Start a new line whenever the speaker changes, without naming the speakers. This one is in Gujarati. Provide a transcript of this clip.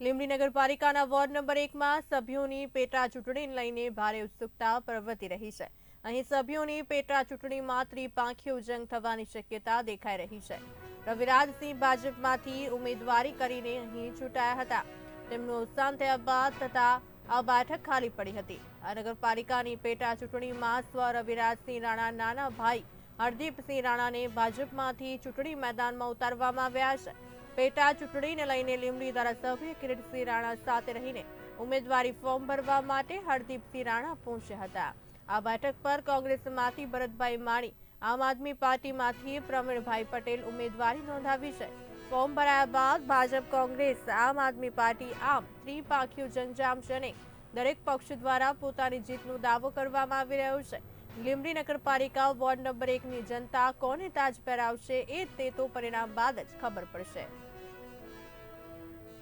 લીંબડી નગરપાલિકાના વોર્ડ નંબર એકમાં સભ્યોની પેટા ચૂંટણીને લઈને ભારે ઉત્સુકતા પ્રવર્તી રહી છે. અહીં સભ્યોની પેટા ચૂંટણીમાં ત્રિપાંખીય જંગ થવાની શક્યતા દેખાઈ રહી છે. રવિરાજસિંહ ભાજપમાંથી ઉમેદવારી કરીને અહીં ચૂંટાયા હતા. તેમનું અવસાન થયા બાદ તથા આ બેઠક ખાલી પડી હતી. આ નગરપાલિકાની પેટા ચૂંટણીમાં સ્વ રવિરાજસિંહ રાણા, નાના ભાઈ હરદીપસિંહ રાણાને ભાજપમાંથી ચૂંટણી મેદાનમાં ઉતારવામાં આવ્યા છે. પેટા ચૂંટણીને લઈને લીંબડી ધારાસભ્ય કિરીટસિંહ રાણા સાથે રહીને ઉમેદવારી ફોર્મ ભરવા માટે હરદીપસિંહ રાણા પહોંચ્યા હતા. આ બેઠક પર કોંગ્રેસમાંથી ભરતભાઈ માણી આમ આદમી પાર્ટીમાંથી પ્રવીણભાઈ પટેલ ઉમેદવારી નોંધાવી છે. ફોર્મ ભરાયા બાદ ભાજપ, કોંગ્રેસ, આમ આદમી પાર્ટી, આમ ત્રિપાંખીયું જંજામ છે દરેક પક્ષ દ્વારા પોતાની જીતનો દાવો કરવામાં આવી રહ્યો છે. લીંબડી નગરપાલિકા વોર્ડ નંબર એકની જનતા કોને તાજ પહેરાવશે એ તે તો પરિણામ બાદ જ ખબર પડશે.